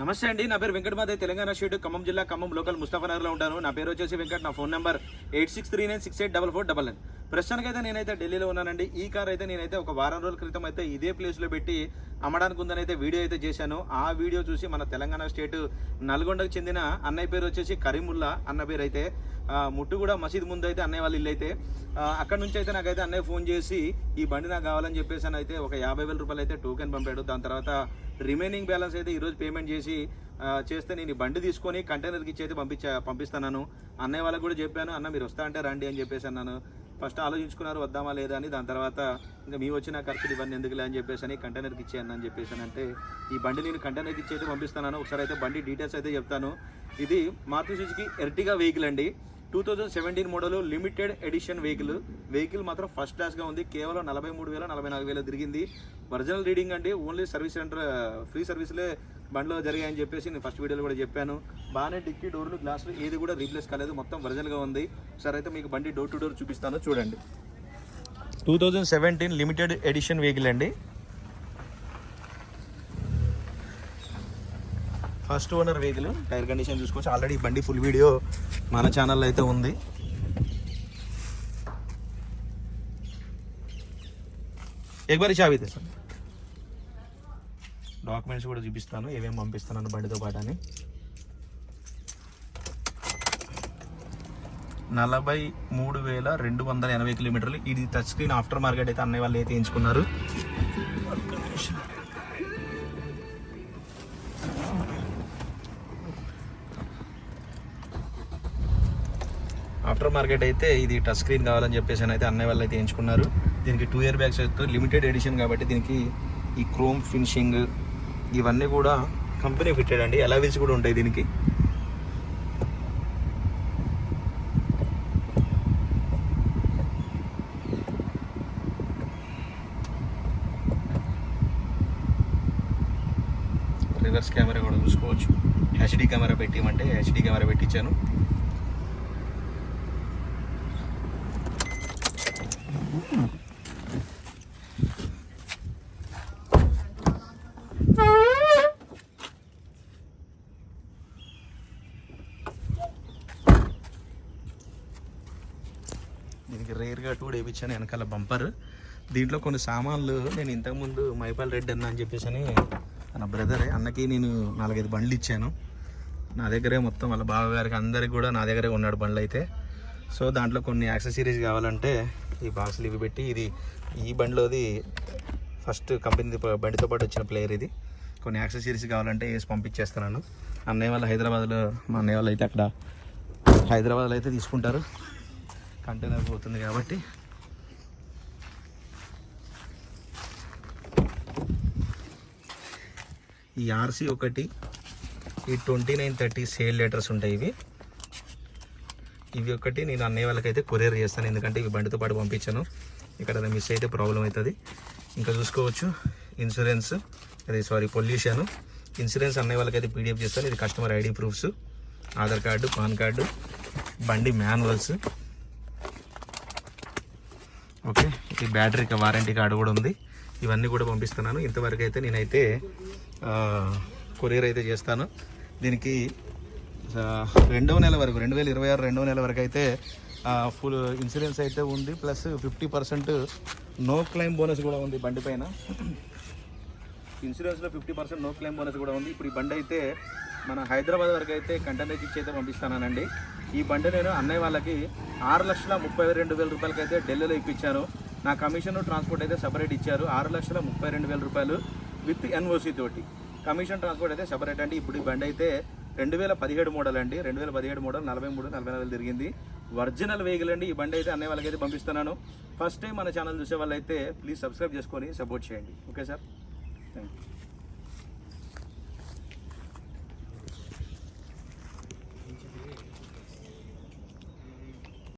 నమస్తే అండి నా పేరు వెంకటమాదే తెలంగాణ స్టేట్ ఖమ్మం జిల్లా ఖమ్మం లోకల్ ముస్తాఫనగర్లో ఉంటాను. నా పేరు వచ్చేసి వెంకట్ నా phone number eight six three nine six eight double four double nine ప్రస్తుతానికైతే నేనైతే ఢిల్లీలో ఉన్నానండి. ఈ కార్ అయితే నేనైతే ఒక వారం రోజుల క్రితం అయితే ఇదే ప్లేస్లో పెట్టి అమ్మడానికి ఉందని అయితే వీడియో అయితే చేశాను. ఆ వీడియో చూసి మన తెలంగాణ స్టేట్ నల్గొండకు చెందిన అన్నయ్య పేరు వచ్చేసి కరీముల్లా అన్న పేరు అయితే. ముట్టు కూడా మసీద్ ముందు అయితే అన్నయ్య వాళ్ళ ఇల్లు అయితే అక్కడ నుంచి అయితే నాకైతే అన్నయ్య ఫోన్ చేసి ఈ బండి నాకు కావాలని చెప్పేసి అని అయితే ఒక యాభై వేల రూపాయలు అయితే టోకెన్ పంపాడు. దాని తర్వాత రిమైనింగ్ బ్యాలెన్స్ అయితే ఈరోజు పేమెంట్ చేసి చేస్తే నేను ఈ బండి తీసుకొని కంటైనర్కి ఇచ్చి అయితే పంపించా పంపిస్తాను అన్నయ్య వాళ్ళకి కూడా చెప్పాను అన్న మీరు వస్తా అంటే రండి అని చెప్పేసి అన్నాను. ఫస్ట్ ఆలోచించుకున్నారు వద్దామా లేదా అని. దాని తర్వాత ఇంకా మీ వచ్చిన ఖర్చులు ఇవన్నీ ఎందుకులే అని చెప్పేసి అని కంటైనర్కి ఇచ్చేయను అని చెప్పేసి అని అంటే ఈ బండి నేను కంటైనర్కి ఇచ్చి అయితే పంపిస్తున్నాను. ఒకసారి అయితే బండి డీటెయిల్స్ అయితే చెప్తాను. ఇది మారుతి సుజుకి ఎర్టిగా వెహికల్ అండి. Two thousand seventeen model limited edition vehicle vehicle మాత్రం ఫస్ట్ క్లాస్గా ఉంది. కేవలం నలభై మూడు వేల నలభై నాలుగు వేల తిరిగింది. ఒరిజినల్ రీడింగ్ అండి. ఓన్లీ సర్వీస్ సెంటర్ ఫ్రీ సర్వీస్లే బండిలో జరిగాయని చెప్పేసి నేను ఫస్ట్ వీడియోలో కూడా చెప్పాను. బాగానే డిక్కీ డోర్లు గ్లాసులు ఏది కూడా రీప్లేస్ కాలేదు. మొత్తం ఒరిజినల్గా ఉంది. సరే అయితే మీకు బండి డోర్ టు డోర్ చూపిస్తాను. చూడండి. Two thousand seventeen limited edition vehicle అండి. First owner vehicle tyre condition చూసుకోవచ్చు. ఆల్రెడీ బండి ఫుల్ వీడియో మన ఛానల్లో అయితే ఉంది. ఎగ్బారి చావి అయితే సార్ డాక్యుమెంట్స్ కూడా చూపిస్తాను ఏమేమి పంపిస్తున్నాను బండితో పాటు అని. నలభై మూడు వేల రెండు వందల ఎనభై కిలోమీటర్లు. ఇది టచ్ స్క్రీన్ ఆఫ్టర్ మార్కెట్ అయితే అన్నయ్య వాళ్ళు అయితే ఎంచుకున్నారు. ఆఫ్టర్ మార్కెట్ అయితే ఇది టచ్ స్క్రీన్ కావాలని చెప్పేసి అయితే అన్నయ్య వాళ్ళు అయితే ఎంచుకున్నారు. దీనికి టూ ఇయర్ బ్యాగ్స్ అయితే లిమిటెడ్ ఎడిషన్ కాబట్టి దీనికి ఈ క్రోమ్ ఫినిషింగ్ ఇవన్నీ కూడా కంపెనీ ఫిట్టెడ్ అండి అలవిల్స్ కూడా ఉంటాయి దీనికి. రివర్స్ కెమెరా కూడా చూసుకోవచ్చు. హెచ్డి కెమెరా పెట్టిమంటే హెచ్డి కెమెరా పెట్టించాను. దీనికి రేర్గా టూ వేయించాను వెనకాల బంపర్ దీంట్లో కొన్ని సామాన్లు నేను ఇంతకుముందు మైపాల్ రెడ్డి అన్న అని చెప్పేసి అని నా బ్రదరే అన్నకి నేను నాలుగైదు బండ్లు ఇచ్చాను. నా దగ్గరే మొత్తం వాళ్ళ బావగారికి అందరికి కూడా నా దగ్గరే ఉన్నాడు బండ్లు అయితే. సో దాంట్లో కొన్ని యాక్సెసరీస్ కావాలంటే ఈ బాక్సులు ఇవి పెట్టి ఇది ఈ బండిలోది ఫస్ట్ కంపెనీ బండితో పాటు వచ్చిన ప్లేయర్ ఇది. కొన్ని యాక్సెసరీస్ కావాలంటే వేసి పంపించేస్తున్నాను అన్నయ్య వాళ్ళు హైదరాబాద్లో మా అన్నయ్య వాళ్ళు అయితే అక్కడ హైదరాబాద్లో అయితే తీసుకుంటారు. కంటైనర్ పోతుంది కాబట్టి. ఈ ఆర్సీ ఒకటి ఈ twenty nine thirty sale letters ఉంటాయి ఇవి. ఇవి ఒకటి నేను అన్నయ్య వాళ్ళకైతే కొరియర్ చేస్తాను ఎందుకంటే ఇవి బండితో పాటు పంపించాను. ఇక్కడ మిస్ అయితే ప్రాబ్లం అవుతుంది. ఇంకా చూసుకోవచ్చు ఇన్సూరెన్స్ అది సారీ పొల్యూషన్ ఇన్సూరెన్స్ అన్నయ్య వాళ్ళకైతే పీడిఎఫ్ చేస్తాను ఇది customer ID proofs Aadhaar card PAN card బండి మాన్యువల్స్ ఓకే? ఈ బ్యాటరీ వారంటీ కార్డు కూడా ఉంది. ఇవన్నీ కూడా పంపిస్తున్నాను. ఇంతవరకు అయితే నేనైతే కొరియర్ అయితే చేస్తాను. దీనికి రెండవ నెల వరకు రెండు వేల ఇరవై ఆరు రెండవ నెల వరకు అయితే ఫుల్ ఇన్సూరెన్స్ అయితే ఉంది. Plus fifty percent no claim bonus కూడా ఉంది బండి పైన. ఇన్సూరెన్స్లో fifty percent no claim bonus కూడా ఉంది. ఇప్పుడు ఈ బండి అయితే మన హైదరాబాద్ వరకు అయితే కంటైనర్ ఇచ్చి అయితే పంపిస్తానండి ఈ బండి నేను అన్నయ్య వాళ్ళకి ఆరు లక్షల ముప్పై రెండు వేల రూపాయలకి అయితే ఢిల్లీలో ఇప్పించాను. నా కమిషన్ ట్రాన్స్పోర్ట్ అయితే సపరేట్ ఇచ్చారు. ఆరు లక్షల ముప్పై రెండు వేల రూపాయలు విత్ ఎన్ఓసి తోటి. కమిషన్ ట్రాన్స్పోర్ట్ అయితే సపరేట్ అండి. ఇప్పుడు ఈ బండి అయితే రెండు వేల పదిహేడు మోడల్ అండి. రెండు వేల పదిహేడు మోడల్ నలభై మూడు నలభై నాలుగు తిరిగింది. ఒరిజినల్ వెహికల్ అండి. ఈ బండి అయితే అన్నయ్య వాళ్ళకి అయితే పంపిస్తున్నాను. ఫస్ట్ టైం మన ఛానల్ చూసే వాళ్ళైతే ప్లీజ్ సబ్స్క్రైబ్ చేసుకొని సపోర్ట్ చేయండి. Okay sir thank you